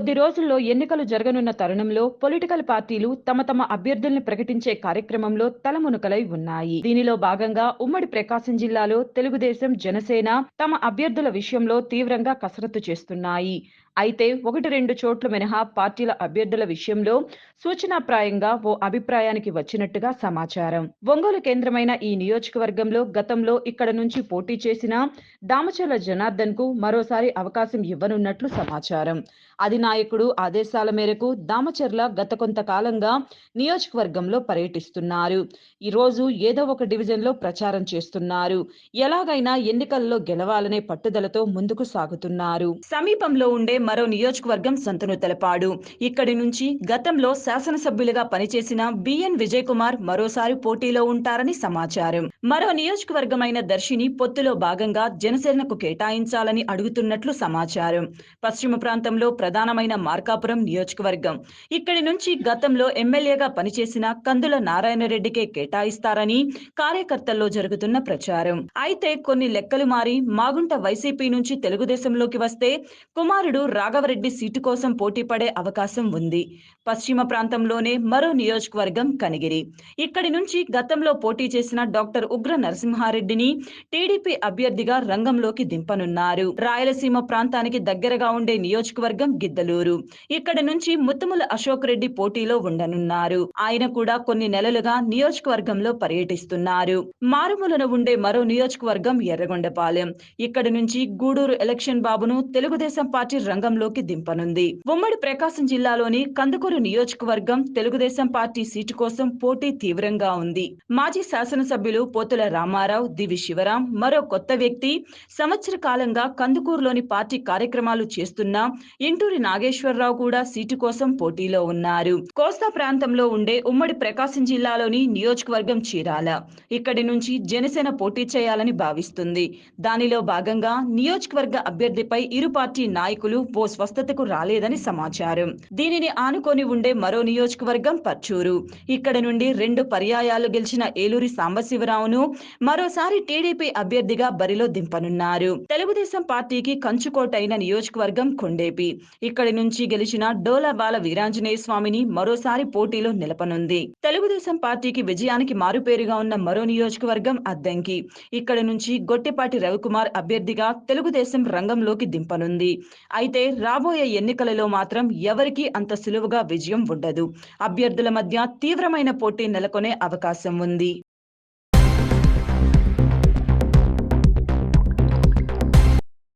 కొద్ది రోజుల్లో ఎన్నికలు జరగనున్న తరుణంలో పొలిటికల్ పార్టీలు తమ తమ అభ్యర్థుల్ని ప్రకటించే కార్యక్రమంలో తలమునకలై ఉన్నాయి. దీనిలో భాగంగా ఉమ్మడి ప్రకాశం జిల్లాలో తెలుగుదేశం జనసేన తమ అభ్యర్థుల విషయంలో తీవ్రంగా కసరత్తు చేస్తున్నాయి. అయితే ఒకటి రెండు చోట్ల మినహా పార్టీల అభ్యర్థుల విషయంలో సూచనాప్రాయంగా ఓ అభిప్రాయానికి వచ్చినట్టుగా సమాచారం. ఒంగోలు కేంద్రమైన ఈ నియోజకవర్గంలో గతంలో ఇక్కడ నుంచి పోటీ చేసిన దామచర్ల జనార్దన్కు మరోసారి అవకాశం ఇవ్వనున్నట్లు సమాచారం. అధినాయకుడు ఆదేశాల మేరకు దామచర్ల గత కొంతకాలంగా నియోజకవర్గంలో పర్యటిస్తున్నారు. ఈరోజు ఏదో ఒక డివిజన్లో ప్రచారం చేస్తున్నారు. ఎలాగైనా ఎన్నికల్లో గెలవాలనే పట్టుదలతో ముందుకు సాగుతున్నారు. సమీపంలో ఉండే మరో నియోజకవర్గం సంతను తెలపాడు. ఇక్కడి నుంచి గతంలో శాసనసభ్యులుగా పనిచేసిన బిఎన్ విజయ్ కుమార్ మరోసారి పోటీలో ఉంటారని సమాచారం. మరో నియోజకవర్గమైన దర్శిని పొత్తులో భాగంగా జనసేనకు కేటాయించాలని అడుగుతున్నట్లు సమాచారం. పశ్చిమ ప్రాంతంలో ప్రధానమైన మార్కాపురం నియోజకవర్గం. ఇక్కడి నుంచి గతంలో ఎమ్మెల్యేగా పనిచేసిన కందుల నారాయణరెడ్డికే కేటాయిస్తారని కార్యకర్తల్లో జరుగుతున్న ప్రచారం. అయితే కొన్ని లెక్కలు మారి మాగుంట వైసీపీ నుంచి తెలుగుదేశంలోకి వస్తే కుమారుడు రాఘవరెడ్డి సీటు కోసం పోటీ పడే అవకాశం ఉంది. పశ్చిమ ప్రాంతంలోనే మరో నియోజకవర్గం కనిగిరి. ఇక్కడి నుంచి గతంలో పోటీ చేసిన డాక్టర్ ఉగ్ర నరసింహారెడ్డిని టీడీపీ అభ్యర్థిగా రంగంలోకి దింపనున్నారు. రాయలసీమ ప్రాంతానికి దగ్గరగా ఉండే నియోజకవర్గం గిద్దలూరు. ఇక్కడి నుంచి ముత్తుముల అశోక్ రెడ్డి పోటీలో ఉండనున్నారు. ఆయన కూడా కొన్ని నెలలుగా నియోజకవర్గంలో పర్యటిస్తున్నారు. మారుమూలన ఉండే మరో నియోజకవర్గం ఎర్రగొండపాలెం. ఇక్కడి నుంచి గూడూరు ఎలక్షన్ బాబును తెలుగుదేశం పార్టీ రంగంలోకి దింపనుంది. ఉమ్మడి ప్రకాశం జిల్లాలోని కందుకూరు నియోజకవర్గం తెలుగుదేశం పార్టీ సీటు కోసం పోటీ తీవ్రంగా ఉంది. మాజీ శాసనసభ్యులు పోతుల రామారావు దివి శివరాం మరో కొత్త వ్యక్తి సంవత్సర కాలంగా కందుకూరులోని పార్టీ కార్యక్రమాలు చేస్తున్న ఇంటూరి నాగేశ్వరరావు కూడా సీటు కోసం పోటీలో ఉన్నారు. కోస్తా ప్రాంతంలో ఉండే ఉమ్మడి ప్రకాశం జిల్లాలోని నియోజకవర్గం చీరాల. ఇక్కడి నుంచి జనసేన పోటీ చేయాలని భావిస్తుంది. దానిలో భాగంగా నియోజకవర్గ అభ్యర్థిపై ఇరు పార్టీ నాయకులు ఓ స్వస్థతకు రాలేదని సమాచారం. దీనిని ఆనుకొని ఉండే మరో నియోజకవర్గం పర్చూరు. ఇక్కడ నుండి రెండు పర్యాయాలు గెలిచిన ఏలూరి సాంబశివరావును మరోసారి టీడీపీ అభ్యర్థిగా బరిలో దింపనున్నారు. తెలుగుదేశం పార్టీకి కంచుకోటైన నియోజకవర్గం కొండేపి. ఇక్కడి నుంచి గెలిచిన డోలాబాల వీరాంజనేయ స్వామిని మరోసారి పోటీలో నిలపనుంది. తెలుగుదేశం పార్టీకి విజయానికి మారుపేరుగా ఉన్న మరో నియోజకవర్గం అద్దంకి. ఇక్కడి నుంచి గొట్టిపాటి రవికుమార్ అభ్యర్థిగా తెలుగుదేశం రంగంలోకి దింపనుంది. అయితే అయితే రాబోయే ఎన్నికలలో మాత్రం ఎవరికీ అంత సులువుగా విజయం ఉండదు. అభ్యర్థుల మధ్య తీవ్రమైన పోటీ నెలకొనే అవకాశం ఉంది.